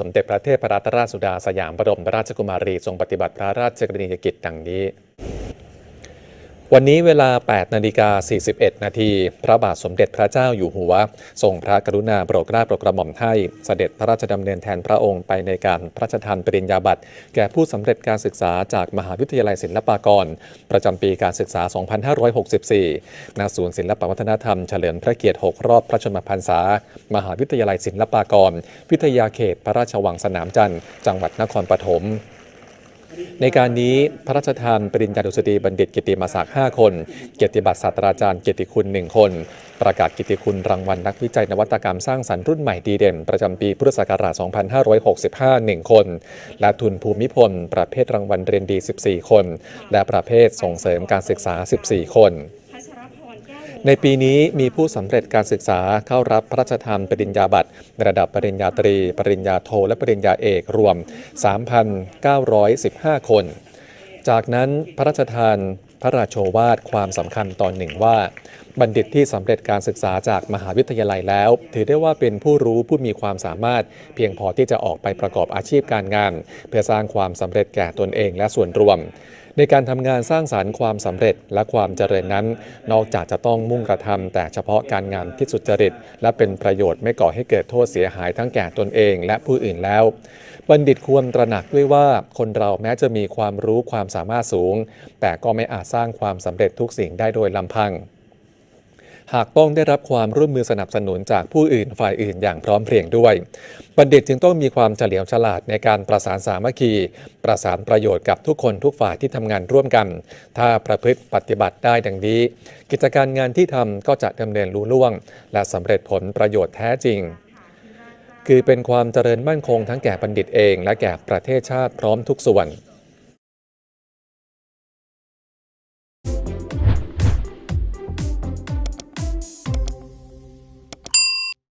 สมเด็จพระเทพรัตนราชสุดาสยามบรมราชกุมารีทรงปฏิบัติพระราชกรณียกิจดังนี้ วันนี้เวลา 8 นาฬิกา 41 นาที พระบาทสมเด็จพระเจ้าอยู่หัว ทรงพระกรุณาโปรดเกล้าโปรดกระหม่อมให้เสด็จพระราชดำเนินแทนพระองค์ไปในการพระราชทานปริญญาบัตร แก่ผู้สำเร็จการศึกษาจากมหาวิทยาลัยศิลปากร ประจำปีการศึกษา 2564 ณ ศูนย์ศิลปวัฒนธรรม เฉลิมพระเกียรติ 6 รอบพระชนมพรรษา มหาวิทยาลัยศิลปากร วิทยาเขตพระราชวังสนามจันทร์ จังหวัดนครปฐม ในการนี้พระราชทานปริญญาดุษฎีบัณฑิตกิติมศักดิ์5คน เกียรติบัตรศาสตราจารย์เกียรติคุณ 1 คน ประกาศกิตติคุณรางวัลนักวิจัยนวัตกรรมสร้างสรรค์รุ่นใหม่ดีเด่น ประจำปีพุทธศักราช 2565 1 คน และทุนภูมิพล ประเภทรางวัลเรียนดี 14 คน และประเภทส่งเสริมการศึกษา 14 คน ในปีนี้มีผู้สำเร็จการศึกษาเข้ารับพระราชทานปริญญาบัตรในระดับปริญญาตรี ปริญญาโท และปริญญาเอกรวม 3,915 คน จากนั้นพระราชทานพระราโชวาทความสำคัญตอนหนึ่งว่าบัณฑิตที่สำเร็จการศึกษาจากมหาวิทยาลัยแล้ว ถือได้ว่าเป็นผู้รู้ผู้มีความสามารถ เพียงพอที่จะออกไปประกอบอาชีพการงาน เพื่อสร้างความสำเร็จแก่ตนเองและส่วนรวม ในการทำงานสร้างสารรค์ความสำเร็จและความเจริญนั้น นอกจากจะต้องมุ่งกระทำแต่เฉพาะการงานที่สุจริต และเป็นประโยชน์ไม่ก่อให้เกิดโทษเสียหายทั้งแก่ตนเองและผู้อื่นแล้ว บัณฑิตควรตระหนักด้วยว่าคนเราแม้จะมีความรู้ความสามารถสูง แต่ก็ไม่อาจสร้างความสำเร็จทุกสิ่งได้โดยลำพัง หากต้องได้รับความร่วมมือสนับสนุนจากผู้อื่นฝ่ายอื่นอย่างพร้อมเพรียงด้วย บัณฑิตจึงต้องมีความเฉลียวฉลาดในการประสานสามัคคี ประสานประโยชน์กับทุกคนทุกฝ่ายที่ทำงานร่วมกัน ถ้าประพฤติปฏิบัติได้ดังนี้ กิจการงานที่ทำก็จะดำเนินรุ่ล่วง และสำเร็จผลประโยชน์แท้จริงคือเป็นความเจริญมั่นคงทั้งแก่บัณฑิตเองและแก่ประเทศชาติพร้อมทุกส่วน